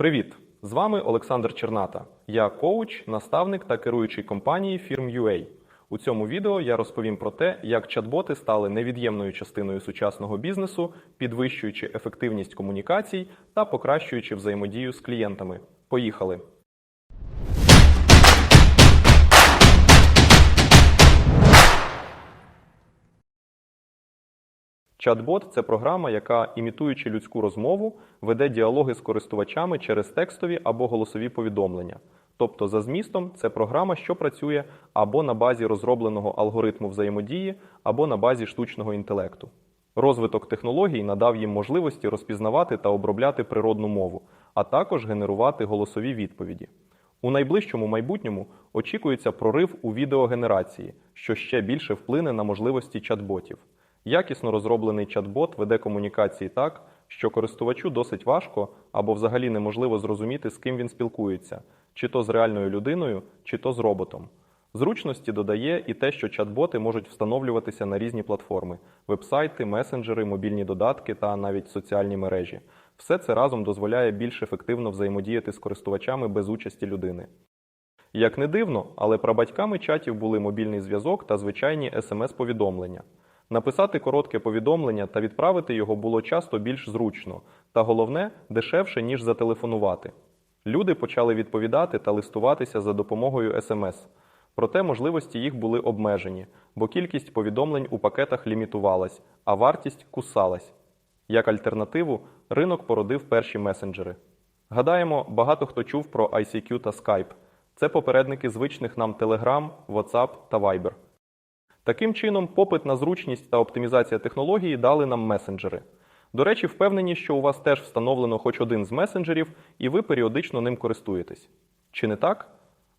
Привіт! З вами Олександр Черната. Я коуч, наставник та керуючий компанії фірм UA. У цьому відео я розповім про те, як чат-боти стали невід'ємною частиною сучасного бізнесу, підвищуючи ефективність комунікацій та покращуючи взаємодію з клієнтами. Поїхали! Чат-бот це програма, яка, імітуючи людську розмову, веде діалоги з користувачами через текстові або голосові повідомлення. Тобто, за змістом, це програма, що працює або на базі розробленого алгоритму взаємодії, або на базі штучного інтелекту. Розвиток технологій надав їм можливості розпізнавати та обробляти природну мову, а також генерувати голосові відповіді. У найближчому майбутньому очікується прорив у відеогенерації, що ще більше вплине на можливості чат-ботів. Якісно розроблений чат-бот веде комунікації так, що користувачу досить важко або взагалі неможливо зрозуміти, з ким він спілкується, чи то з реальною людиною, чи то з роботом. Зручності додає і те, що чат-боти можуть встановлюватися на різні платформи: вебсайти, месенджери, мобільні додатки та навіть соціальні мережі. Все це разом дозволяє більш ефективно взаємодіяти з користувачами без участі людини. Як не дивно, але прабатьками чатів були мобільний зв'язок та звичайні смс-повідомлення. Написати коротке повідомлення та відправити його було часто більш зручно, та головне дешевше, ніж зателефонувати. Люди почали відповідати та листуватися за допомогою смс. Проте можливості їх були обмежені, бо кількість повідомлень у пакетах лімітувалась, а вартість кусалась. Як альтернативу, ринок породив перші месенджери. Гадаємо, багато хто чув про ICQ та Skype. Це попередники звичних нам Telegram, WhatsApp та Viber. Таким чином, попит на зручність та оптимізація технології дали нам месенджери. До речі, впевнені, що у вас теж встановлено хоч один з месенджерів, і ви періодично ним користуєтесь. Чи не так?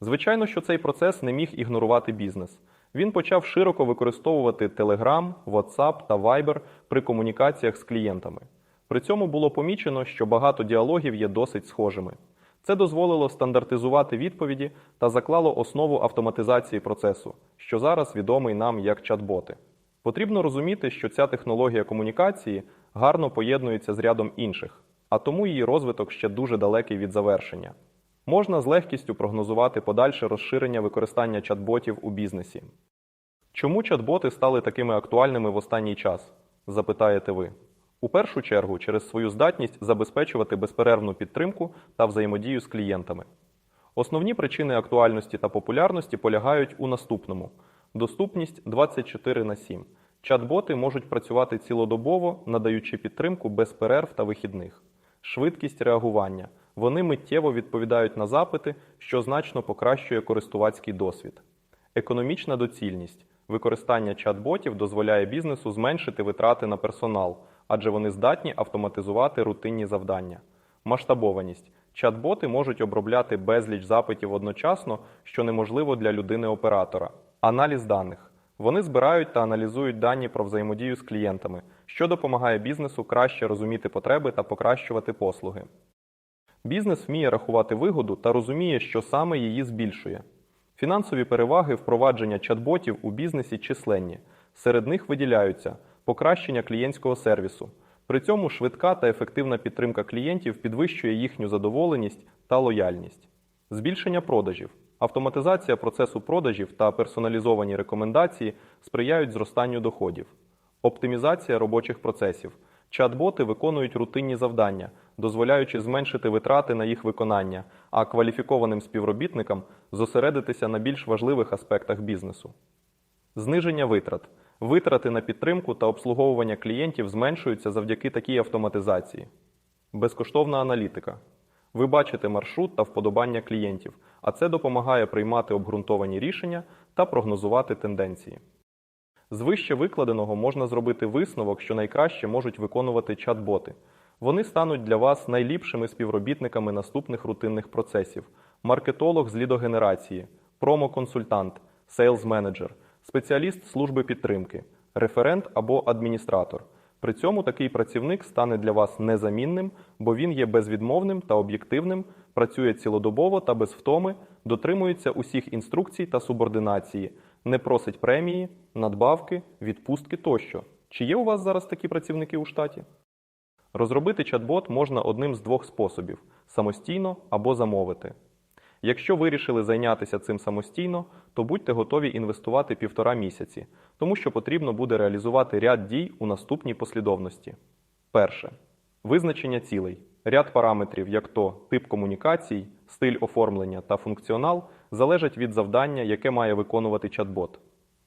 Звичайно, що цей процес не міг ігнорувати бізнес. Він почав широко використовувати Telegram, WhatsApp та Viber при комунікаціях з клієнтами. При цьому було помічено, що багато діалогів є досить схожими. Це дозволило стандартизувати відповіді та заклало основу автоматизації процесу, що зараз відомий нам як чат-боти. Потрібно розуміти, що ця технологія комунікації гарно поєднується з рядом інших, а тому її розвиток ще дуже далекий від завершення. Можна з легкістю прогнозувати подальше розширення використання чат-ботів у бізнесі. Чому чат-боти стали такими актуальними в останній час? запитаєте ви. У першу чергу через свою здатність забезпечувати безперервну підтримку та взаємодію з клієнтами. Основні причини актуальності та популярності полягають у наступному: доступність 24 на 7. Чат-боти можуть працювати цілодобово, надаючи підтримку без перерв та вихідних, швидкість реагування. Вони миттєво відповідають на запити, що значно покращує користувацький досвід. Економічна доцільність. Використання чат-ботів дозволяє бізнесу зменшити витрати на персонал, адже вони здатні автоматизувати рутинні завдання. Масштабованість. Чат-боти можуть обробляти безліч запитів одночасно, що неможливо для людини-оператора. Аналіз даних. Вони збирають та аналізують дані про взаємодію з клієнтами, що допомагає бізнесу краще розуміти потреби та покращувати послуги. Бізнес вміє рахувати вигоду та розуміє, що саме її збільшує. Фінансові переваги впровадження чат-ботів у бізнесі численні. Серед них виділяються покращення клієнтського сервісу. При цьому швидка та ефективна підтримка клієнтів підвищує їхню задоволеність та лояльність, збільшення продажів. Автоматизація процесу продажів та персоналізовані рекомендації сприяють зростанню доходів, оптимізація робочих процесів. Чат-боти виконують рутинні завдання, дозволяючи зменшити витрати на їх виконання, а кваліфікованим співробітникам зосередитися на більш важливих аспектах бізнесу. Зниження витрат. Витрати на підтримку та обслуговування клієнтів зменшуються завдяки такій автоматизації. Безкоштовна аналітика. Ви бачите маршрут та вподобання клієнтів, а це допомагає приймати обґрунтовані рішення та прогнозувати тенденції. З вище викладеного можна зробити висновок, що найкраще можуть виконувати чат-боти. Вони стануть для вас найліпшими співробітниками наступних рутинних процесів: маркетолог з лідогенерації, промо-консультант, сейлз-менеджер, спеціаліст служби підтримки, референт або адміністратор. При цьому такий працівник стане для вас незамінним, бо він є безвідмовним та об'єктивним, працює цілодобово та без втоми, дотримується усіх інструкцій та субординації, не просить премії, надбавки, відпустки тощо. Чи є у вас зараз такі працівники у штаті? Розробити чат-бот можна одним з двох способів самостійно або замовити. Якщо вирішили зайнятися цим самостійно, то будьте готові інвестувати півтора місяці, тому що потрібно буде реалізувати ряд дій у наступній послідовності. Перше. Визначення цілей. Ряд параметрів, як то тип комунікацій, стиль оформлення та функціонал, залежать від завдання, яке має виконувати чат-бот.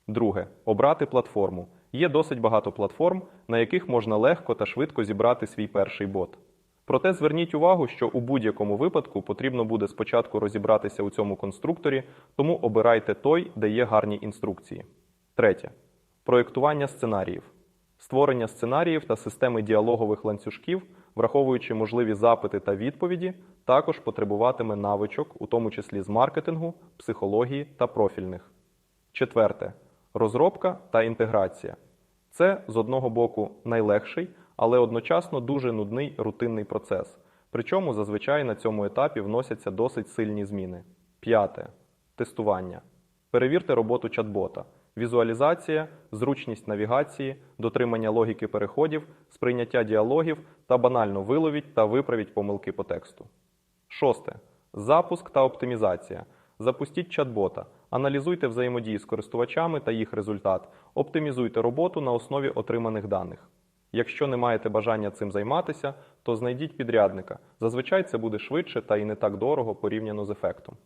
Друге. Обрати платформу. Є досить багато платформ, на яких можна легко та швидко зібрати свій перший бот. Проте зверніть увагу, що у будь-якому випадку потрібно буде спочатку розібратися у цьому конструкторі, тому обирайте той, де є гарні інструкції. Третє. Проєктування сценаріїв. Створення сценаріїв та системи діалогових ланцюжків, враховуючи можливі запити та відповіді, також потребуватиме навичок, у тому числі з маркетингу, психології та профільних. Четверте. Розробка та інтеграція. Це з одного боку найлегший, але одночасно дуже нудний рутинний процес. Причому зазвичай на цьому етапі вносяться досить сильні зміни. П'яте. Тестування. Перевірте роботу чат-бота. Візуалізація, зручність навігації, дотримання логіки переходів, сприйняття діалогів та банально виловіть та виправіть помилки по тексту. Шосте. Запуск та оптимізація. Запустіть чат-бота, аналізуйте взаємодії з користувачами та їх результат, оптимізуйте роботу на основі отриманих даних. Якщо не маєте бажання цим займатися, то знайдіть підрядника. Зазвичай це буде швидше та і не так дорого порівняно з ефектом.